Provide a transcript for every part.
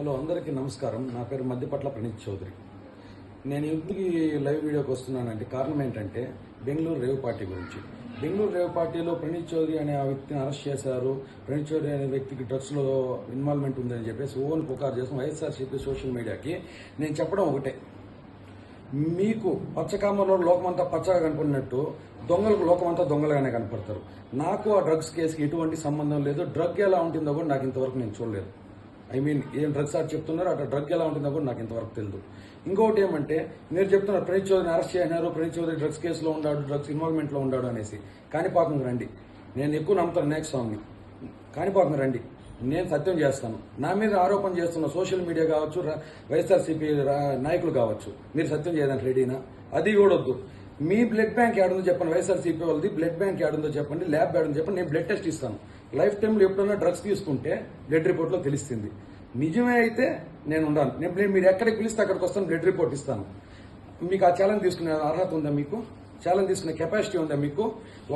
Hello అందరికీ నమస్కారం. నా పేరు మధ్యపట్ల ప్రణీత్ చౌదరి. నేను ఇప్పటికి లైవ్ వీడియోకి వస్తున్నానంటే కారణం ఏంటంటే బెంగళూరు రేవ్ పార్టీ గురించి. బెంగళూరు రేవ్ పార్టీలో ప్రణీత్ చౌదరి అనే ఆ వ్యక్తిని అరెస్ట్ చేశారు. ప్రణీత్ చౌదరి అనే వ్యక్తికి డ్రగ్స్లో ఇన్వాల్వ్మెంట్ ఉందని చెప్పేసి ఓన్ పుకారు చేసిన వైఎస్ఆర్సీపీ సోషల్ మీడియాకి నేను చెప్పడం ఒకటే. మీకు పచ్చకామలో లోకమంతా పచ్చగా కనపడినట్టు దొంగలకు లోకమంతా దొంగలుగానే కనపడతారు. నాకు ఆ డ్రగ్స్ కేసుకి ఎటువంటి సంబంధం లేదు. డ్రగ్ ఎలా ఉంటుందో కూడా నాకు ఇంతవరకు నేను చూడలేదు. ఐ మీన్ ఏం డ్రగ్స్ ఆర్ చెప్తున్నారో? అక్కడ డ్రగ్ ఎలా ఉంటుందో కూడా నాకు ఇంతవరకు తెలియదు ఇంకొకటి ఏమంటే మీరు చెప్తున్నారు ప్రణీత్ చౌదరిని అరెస్ట్ చేయనారు ప్రణీత్ చౌదరి డ్రగ్స్ కేసులో ఉన్నాడు డ్రగ్స్ ఇన్వాల్వ్మెంట్లో ఉన్నాడు అనేసి. కాణిపాకం రండి. నేను ఎక్కువ నమ్ముతాను నేక్ స్వామిని. కాణిపాకం రండి. నేను సత్యం చేస్తాను. నా మీద ఆరోపణ చేస్తున్న సోషల్ మీడియా కావచ్చు వైఎస్ఆర్సీపీ రా- నాయకులు కావచ్చు మీరు సత్యం చేయడానికి రెడీనా? అది కూడా మీ బ్లడ్ బ్యాంక్ ఏడుందో చెప్పండి వైఎస్ఆర్సీపీ వాళ్ళది బ్లడ్ బ్యాంక్ ఏడుందో చెప్పండి ల్యాబ్ ఏడుందో చెప్పండి నేను బ్లడ్ టెస్ట్ ఇస్తాను. లైఫ్ టైంలో ఎప్పుడైనా డ్రగ్స్ తీసుకుంటే డెడ్ రిపోర్ట్లో తెలుస్తుంది. నిజమే అయితే నేను ఉండాను నేను నేను మీరు ఎక్కడికి పిలిస్తే అక్కడికి వస్తాను బ్లడ్ రిపోర్ట్ ఇస్తాను. మీకు ఆ ఛాలెంజ్ తీసుకునే అర్హత ఉందా మీకు? ఛాలెంజ్ తీసుకునే కెపాసిటీ ఉందా మీకు?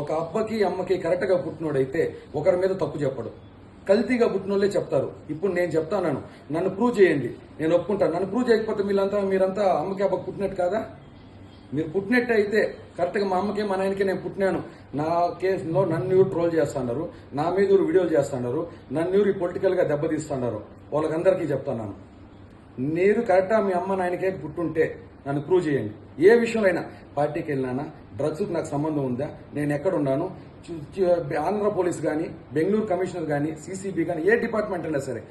ఒక అబ్బకి అమ్మకి కరెక్ట్గా పుట్టినోడైతే ఒకరి మీద తప్పు చెప్పడు. కల్తీగా పుట్టినోళ్ళే చెప్తారు. ఇప్పుడు నేను చెప్తాను నన్ను ప్రూవ్ చేయండి. నేను ఒప్పుకుంటాను. నన్ను ప్రూవ్ చేయకపోతే మీరంతా మీరంతా అమ్మకి అబ్బకి పుట్టినట్టు కాదా? మీరు పుట్టినట్టు అయితే కరెక్ట్గా మా అమ్మకి మా నాయనకి నేను పుట్టినాను. నా కేసులో నన్ను ఎవరు ట్రోల్ చేస్తున్నారు నా మీద వీడియోలు చేస్తున్నారు నన్ను ఎవరు పొలిటికల్గా దెబ్బతీస్తున్నారు వాళ్ళకందరికీ చెప్తున్నాను. మీరు కరెక్టా మీ అమ్మ నాయనకే పుట్టుంటే నన్ను ప్రూవ్ చేయండి. ఏ విషయంలో అయినా పార్టీకి వెళ్ళినానా? డ్రగ్స్కి నాకు సంబంధం ఉందా? నేను ఎక్కడున్నాను? ఆంధ్ర పోలీస్ కానీ బెంగళూరు కమిషనర్ కానీ సీసీబీ కానీ ఏ డిపార్ట్మెంట్ అయినా సరే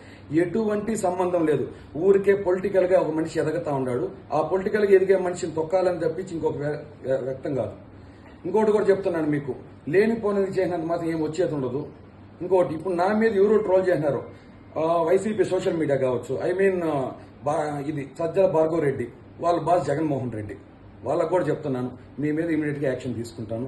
ఎటువంటి సంబంధం లేదు. ఊరికే పొలిటికల్గా ఒక మనిషి ఎదగతా ఉన్నాడు. ఆ పొలిటికల్గా ఎదిగే మనిషిని తొక్కాలని తప్పించి ఇంకొక వ్యక్తం కాదు. ఇంకోటి కూడా చెప్తున్నాను మీకు. లేనిపోనిది చేసినంత మాత్రం ఏం వచ్చేది ఉండదు. ఇంకోటి ఇప్పుడు నా మీద ఎవరు ట్రోల్ చేసినారు? వైసీపీ సోషల్ మీడియా కావచ్చు. ఐ మీన్ బా ఇది సజ్జల భార్గవరెడ్డి వాళ్ళ బాస్ జగన్మోహన్ రెడ్డి. వాళ్ళకు కూడా చెప్తున్నాను మీ మీద ఇమీడియట్గా యాక్షన్ తీసుకుంటాను.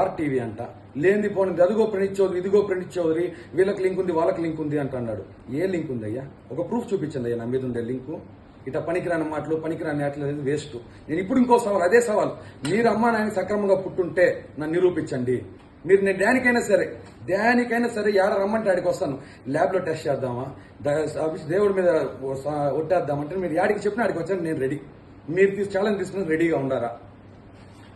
ఆర్టీవీ అంట లేనిది పోనింది అదిగో ప్రణీత్ చౌదరి ఇదిగో ప్రణీత్ చౌదరి వీళ్ళకి లింక్ ఉంది వాళ్ళకి లింక్ ఉంది అంట అన్నాడు ఏ లింక్ ఉంది అయ్యా? ఒక ప్రూఫ్ చూపించండి అయ్యా నా మీద ఉండే లింకు. ఇట పనికిరాని మాటలు పనికిరాని ఆటలు అనేది వేస్ట్ నేను ఇప్పుడు ఇంకో సవాల్ అదే సవాల్. మీరు అమ్మా నాయన సక్రమంగా పుట్టుంటే నన్ను నిరూపించండి. మీరు నేను దానికైనా సరే దానికైనా సరే యాడ రమ్మంటే ఆడికి వస్తాను. ల్యాబ్లో టెస్ట్ చేద్దామా? దేవుడి మీద ఒట్టేద్దామంటే మీరు యాడికి చెప్పిన ఆడికి వచ్చాను నేను రెడీ మీరు తీసు ఛాలెంజ్ తీసుకుని రెడీగా ఉండారా?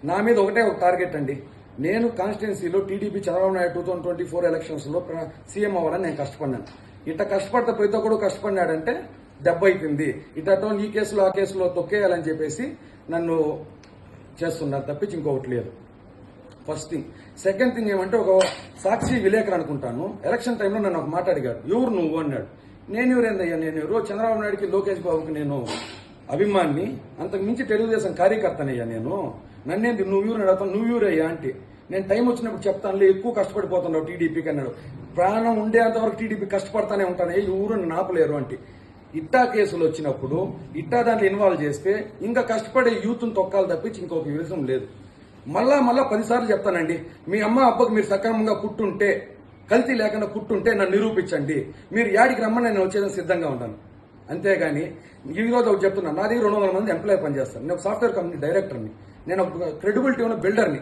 నా మీద ఒకటే ఒక టార్గెట్ అండి. నేను కాన్స్టిట్యున్సీలో TDP Chandrababu Naidu two thousand twenty four ఎలక్షన్స్లో సీఎం అవ్వాలని నేను కష్టపడ్డాను ఇట్ట కష్టపడితే ప్రతి ఒక్కడు కష్టపడినాడంటే దెబ్బ అయిపోయింది ఇటో ఈ కేసులో ఆ కేసులో తొక్కేయాలని చెప్పేసి నన్ను చేస్తున్నారు తప్పించి ఇంకొకటి లేదు. ఫస్ట్ థింగ్ సెకండ్ థింగ్ ఏమంటే ఒక సాక్షి విలేకరు అనుకుంటాను. ఎలక్షన్ టైంలో నన్ను ఒక మాట అడిగాడు ఎవరు నువ్వు? అన్నాడు. నేను ఎవరేందయ్యా? నేను ఎవరు? చంద్రబాబు నాయుడుకి లోకేష్ బాబుకి నేను అభిమాన్ని అంతకు మించి తెలుగుదేశం కార్యకర్తనయ్యా నేను. నన్నేంది నువ్వు ఊరు అడుగుతాను నువ్వు ఎవరయ్యా అంటే. నేను టైం వచ్చినప్పుడు చెప్తానులే ఎక్కువ కష్టపడిపోతున్నావు టీడీపీకి అన్నాడు ప్రాణం ఉండేంత వరకు టీడీపీ కష్టపడతానే ఉంటాను. ఏ ఊరు నన్ను అంటే. ఇట్టా కేసులు వచ్చినప్పుడు ఇట్టా దాంట్లో ఇన్వాల్వ్ చేస్తే ఇంకా కష్టపడే యూత్ను తొక్కాలి తప్పించి ఇంకొక విషయం లేదు. మళ్ళా మళ్ళా పదిసార్లు చెప్తానండి మీ అమ్మ అబ్బకు మీరు సక్రమంగా పుట్టుంటే కల్తీ లేకుండా పుట్టుంటే నన్ను నిరూపించండి. మీరు యాడికి రమ్మని నేను వచ్చేదని సిద్ధంగా ఉంటాను. అంతేగాని ఈరోజు ఒకటి చెప్తున్నా నా దగ్గర రెండు వందల మంది ఎంప్లాయ్ పనిచేస్తాను నేను ఒక సాఫ్ట్వేర్ కంపెనీ డైరెక్టర్ని నేను ఒక క్రెడిబిలిటీ ఉన్న బిల్డర్ని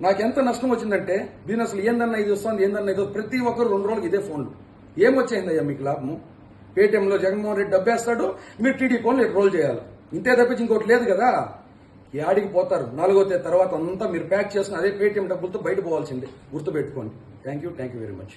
నాకు ఎంత నష్టం వచ్చిందంటే దీని అసలు ఏందన్నా ఇది వస్తుంది ఏందన్నా ఇది ప్రతి ఒక్కరు రెండు రోజులకి ఇదే ఫోన్లు ఏమొచ్చేయిందయ్యా మీకు లాభము? పేటీఎంలో జగన్మోహన్ రెడ్డి డబ్బేస్తాడు మీరు టీడీ ఫోన్లు రోల్ చేయాలి. ఇంతే తప్పించి ఇంకోటి లేదు కదా? యాడికి పోతారు. నాలుగో తేదీ తర్వాత అంతా మీరు ప్యాక్ చేసిన అదే పేటీఎం డబ్బులతో బయట పోవాల్సిందే. గుర్తుపెట్టుకోండి. Thank you thank you very much